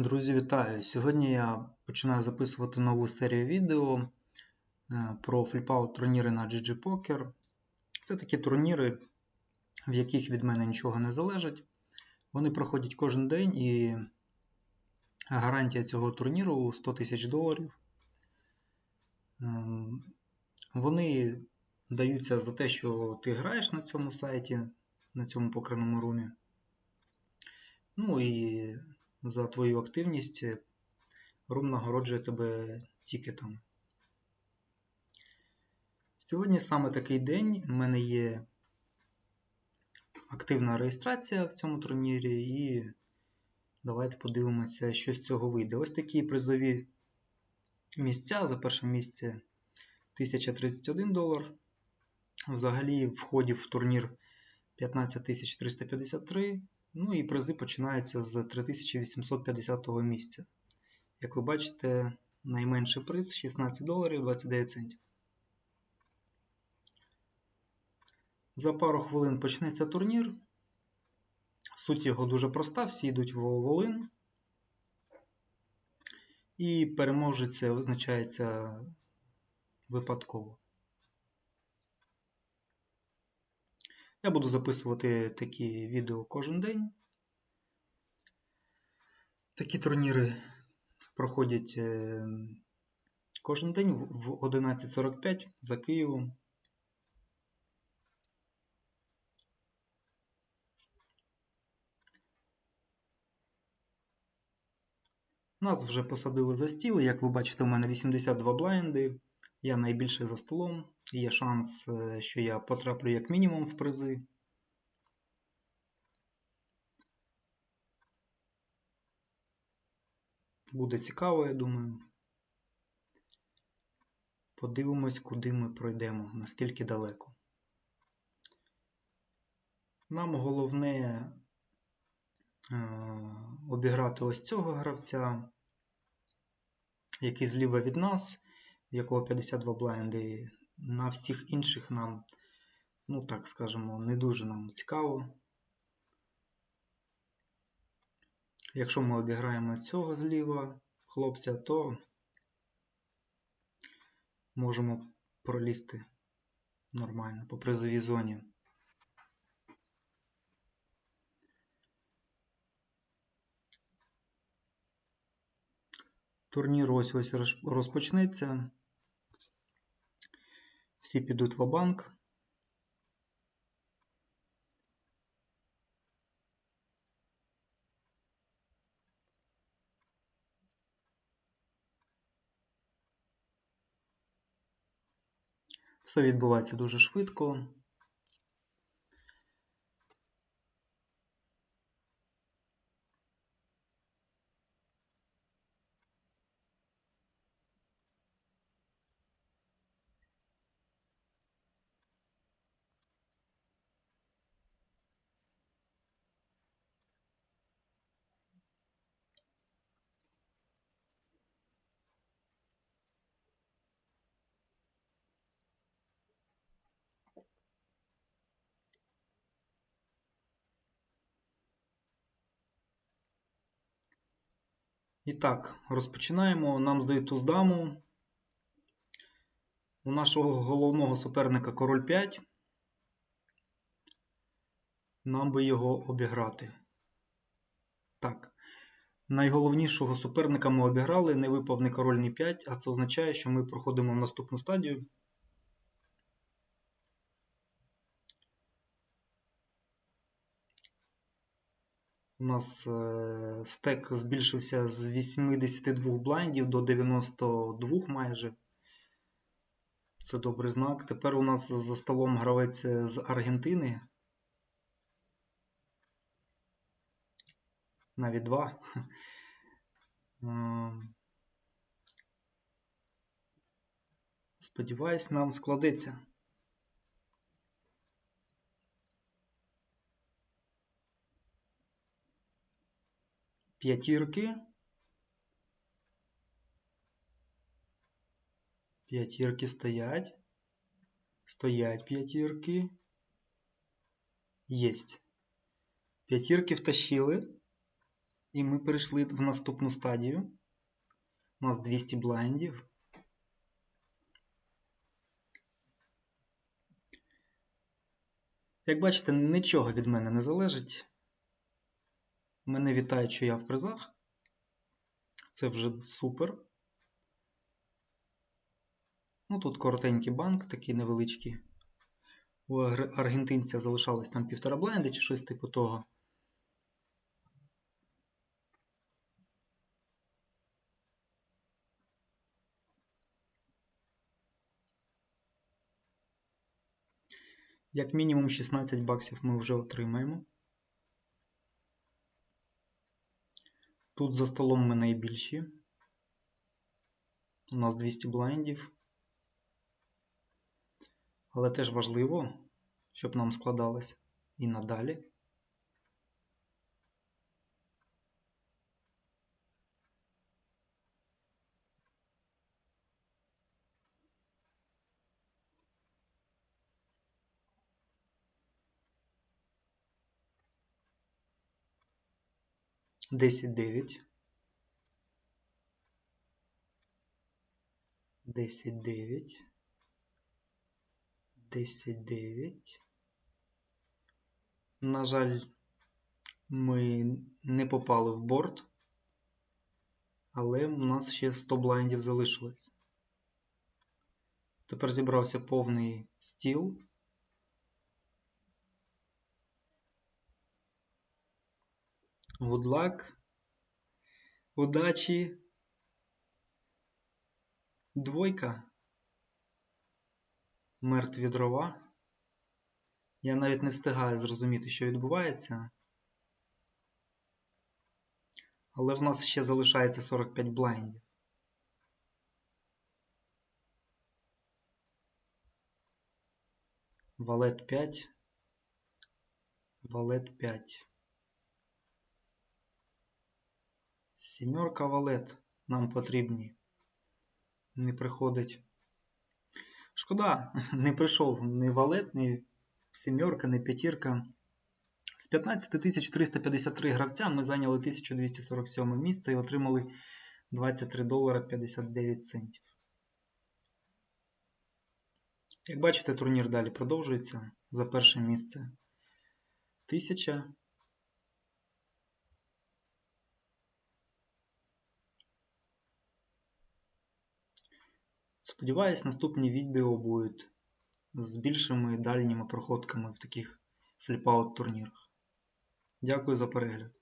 Друзі, вітаю! Сьогодні я починаю записувати нову серію відео е, про фліпаут турніри на GG Poker. Це такі турніри, в яких від мене нічого не залежить. Вони проходять кожен день і гарантія цього турніру 100 тисяч доларів. Ем, Вони даються за те, що ти граєш на цьому сайті, на цьому покерному румі. Ну і за твою активність. Рум нагороджує тебе тікетом. Сьогодні саме такий день. У мене є активна реєстрація в цьому турнірі, і давайте подивимося, що з цього вийде. Ось такі призові місця. За перше місце 1031 долар. Взагалі, входів в турнір 15353. Ну і призи починаються з 3850 місця. Як ви бачите, найменший приз 16 доларів 29 центів. За пару хвилин почнеться турнір. Суть його дуже проста, всі йдуть в волин. І переможець визначається випадково. Я буду записувати такі відео кожен день. Такі турніри проходять е, кожен день в 11.45 за Києвом. Нас вже посадили за стіл. Як ви бачите, у мене 82 блайнди. Я найбільший за столом. Є шанс, е, що я потраплю як мінімум в призи. Буде цікаво, я думаю. Подивимось, куди ми пройдемо, наскільки далеко. Нам головне е, обіграти ось цього гравця, який зліва від нас, в якого 52 блайнди. На всіх інших нам, ну так скажемо, не дуже нам цікаво. Якщо ми обіграємо цього зліва хлопця, то можемо пролізти нормально по призовій зоні. Турнір ось ось розпочнеться. Всі підуть в банк. Все відбувається дуже швидко. І так, розпочинаємо. Нам здають туз даму. У нашого головного суперника король 5. Нам би його обіграти. Так. Найголовнішого суперника ми обіграли, не випав ні король, ні 5, а це означає, що ми проходимо в наступну стадію. У нас е, стек збільшився з 82 блайндів до 92 майже. Це добрий знак. Тепер у нас за столом гравець з Аргентини. Навіть два. Сподіваюсь, нам складеться. П'ятірки. П'ятірки стоять. Стоять п'ятірки. Єсть. П'ятірки втащили. І ми перейшли в наступну стадію. У нас 200 блайндів. Як бачите, нічого від мене не залежить. Мене вітають, що я в призах. Це вже супер. Ну, тут коротенький банк, такий невеличкий. У аргентинця залишалось там півтора бленди чи щось типу того. Як мінімум 16 баксів ми вже отримаємо. Тут за столом ми найбільші. У нас 200 блайндів. Але теж важливо, щоб нам складалось і надалі. Десять дев'ять. Десять дев'ять. Десять дев'ять. На жаль, ми не попали в борт, але у нас ще 100 блайндів залишилось. Тепер зібрався повний стіл. Good luck. Удачі. Двойка. Мертві дрова. Я навіть не встигаю зрозуміти, що відбувається. Але в нас ще залишається 45 блайндів. Валет 5. Валет 5. Сімерка валет нам потрібні. Не приходить. Шкода, не прийшов ні валет, ні сімерка, ні п'ятірка. З 15 353 гравця ми зайняли 1247 місце і отримали 23 долара 59 центів. Як бачите, турнір далі продовжується за перше місце 1000. Сподіваюсь, наступні відео будуть з більшими дальніми проходками в таких фліпаут турнірах. Дякую за перегляд.